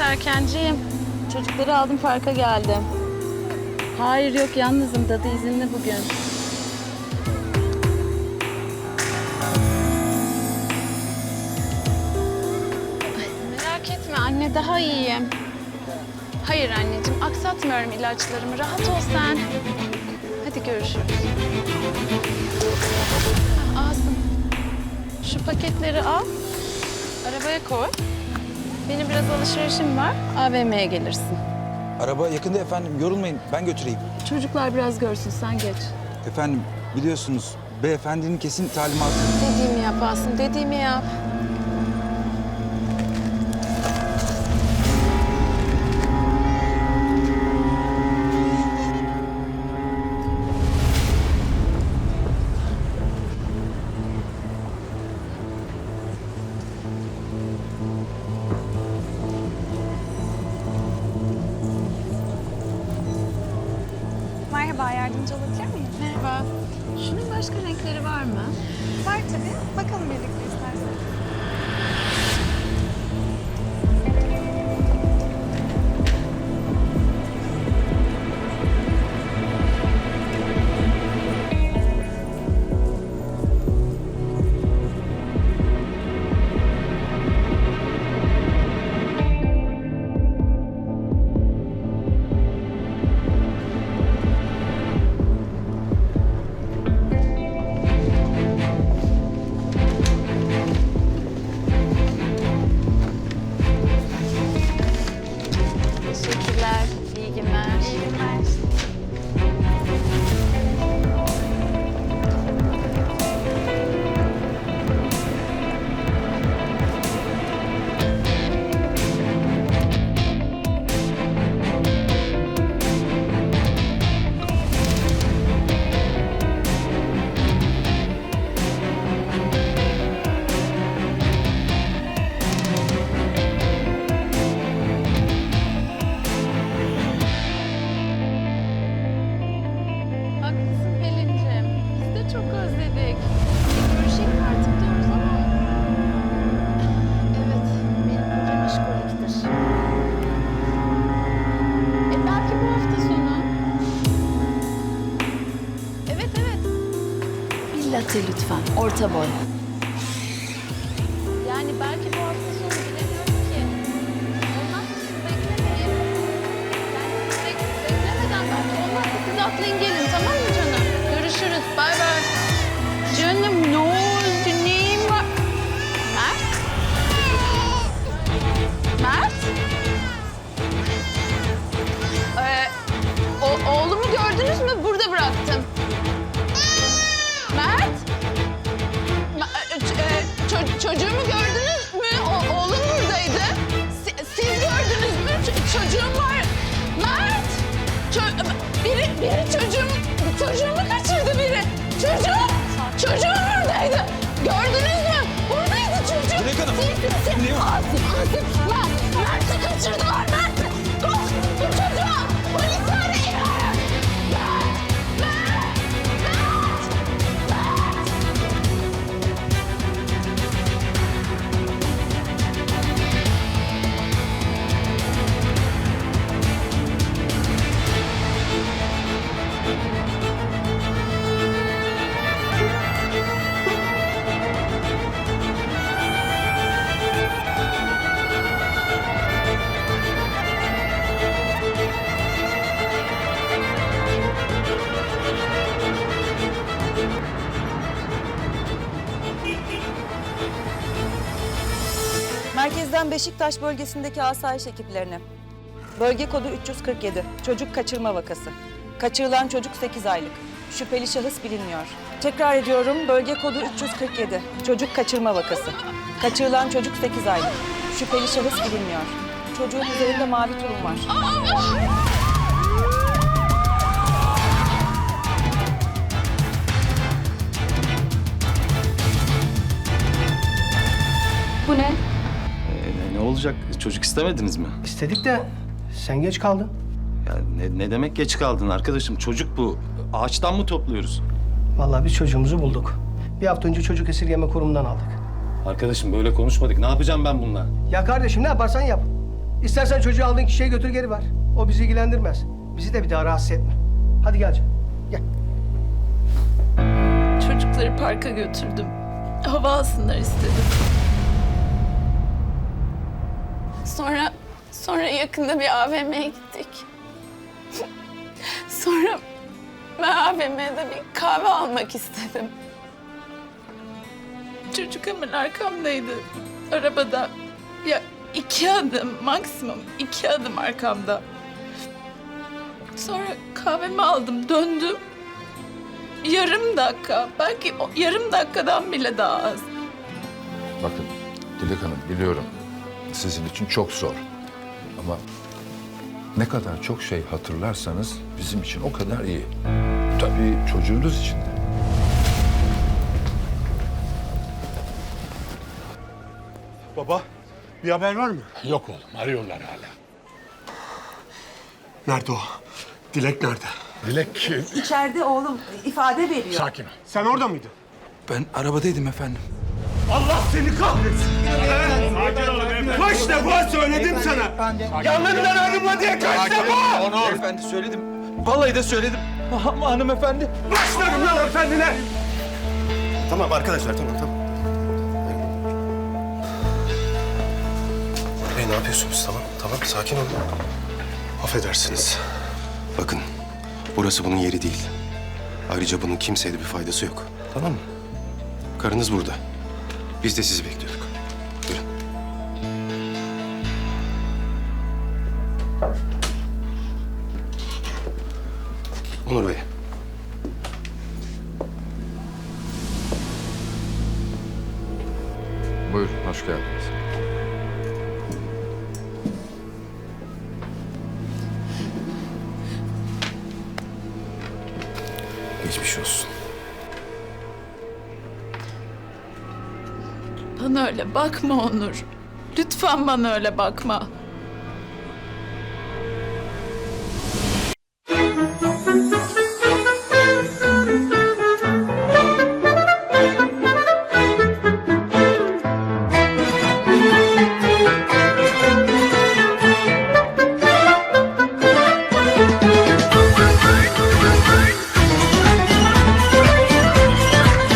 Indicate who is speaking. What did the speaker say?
Speaker 1: Serkenciğim. Çocukları aldım parka geldim. Hayır yok yalnızım. Dadı izinli bugün. Merak etme anne daha iyiyim. Hayır anneciğim aksatmıyorum ilaçlarımı. Rahat ol sen. Hadi görüşürüz. Asım. Şu paketleri al. Arabaya koy. Benim biraz alışverişim var. AVM'ye gelirsin.
Speaker 2: Araba yakında efendim. Yorulmayın. Ben götüreyim.
Speaker 1: Çocuklar biraz görsün sen geç.
Speaker 2: Efendim biliyorsunuz beyefendinin kesin talimatı.
Speaker 1: Dediğimi yap Asım, dediğimi yap.
Speaker 3: Yardımcı olabilir miyim?
Speaker 1: Merhaba. Şunun başka renkleri var mı?
Speaker 3: Var tabii. Bakalım birlikte
Speaker 1: özledik. Görüşelim artık diyoruz ama... Evet, benim kocam işkoliktir. E belki bu hafta sonu. Evet, evet. Bir latte lütfen, orta boy. Yani belki bu hafta sonu bilemiyorum ki. Olmaz siz beklemeyin. Yani siz bek- beklemeden belki olmazsa siz atlayın gelin tamam mı canım? Görüşürüz. Bay bay. Çocuğumu gördünüz
Speaker 4: Merkezden Beşiktaş bölgesindeki asayiş ekiplerine. Bölge kodu 347. Çocuk kaçırma vakası. Kaçırılan çocuk 8 aylık. Şüpheli şahıs bilinmiyor. Tekrar ediyorum bölge kodu 347. Çocuk kaçırma vakası. Kaçırılan çocuk 8 aylık. Şüpheli şahıs bilinmiyor. Çocuğun üzerinde mavi tulum var.
Speaker 1: Bu
Speaker 5: ne? Olacak? Çocuk istemediniz mi?
Speaker 6: İstedik de sen geç kaldın.
Speaker 5: Ya ne, ne demek geç kaldın arkadaşım? Çocuk bu. Ağaçtan mı topluyoruz?
Speaker 6: Vallahi biz çocuğumuzu bulduk. Bir hafta önce çocuk esirgeme kurumundan aldık.
Speaker 5: Arkadaşım böyle konuşmadık. Ne yapacağım ben bununla?
Speaker 6: Ya kardeşim ne yaparsan yap. İstersen çocuğu aldığın kişiye götür geri ver. O bizi ilgilendirmez. Bizi de bir daha rahatsız etme. Hadi gel canım. Gel.
Speaker 7: Çocukları parka götürdüm. Hava alsınlar istedim. Sonra sonra yakında bir AVM'ye gittik. Sonra ben AVM'de bir kahve almak istedim. Çocuk hemen arkamdaydı. Arabada ya iki adım maksimum iki adım arkamda. Sonra kahvemi aldım döndüm. Yarım dakika, belki o yarım dakikadan bile daha az.
Speaker 8: Bakın Dilek Hanım biliyorum sizin için çok zor. Ama ne kadar çok şey hatırlarsanız bizim için o kadar iyi. Tabii çocuğunuz için de.
Speaker 9: Baba, bir haber var mı?
Speaker 10: Yok oğlum arıyorlar hala.
Speaker 9: Nerede o? Dilek nerede?
Speaker 10: Dilek kim?
Speaker 4: İçeride oğlum ifade veriyor.
Speaker 10: Sakin ol.
Speaker 9: Sen orada mıydın?
Speaker 2: Ben arabadaydım efendim.
Speaker 9: Allah seni kahretsin! Kaç defa söyledim sana! Yanından ayrılma diye kaç defa!
Speaker 2: Beyefendi söyledim. Vallahi de söyledim. Ama hanımefendi.
Speaker 9: Başlarım lan efendine! Tamam arkadaşlar, tamam tamam. Bey ne yapıyorsunuz? Tamam, tamam. Sakin olun. Affedersiniz.
Speaker 11: Bakın, burası bunun yeri değil. Ayrıca bunun kimseye de bir faydası yok. Tamam mı? Karınız burada. Biz de sizi bekliyorduk. Buyurun. Onur Bey.
Speaker 8: Buyurun hoş geldiniz.
Speaker 11: Geçmiş olsun.
Speaker 7: Bana öyle bakma Onur. Lütfen bana öyle bakma.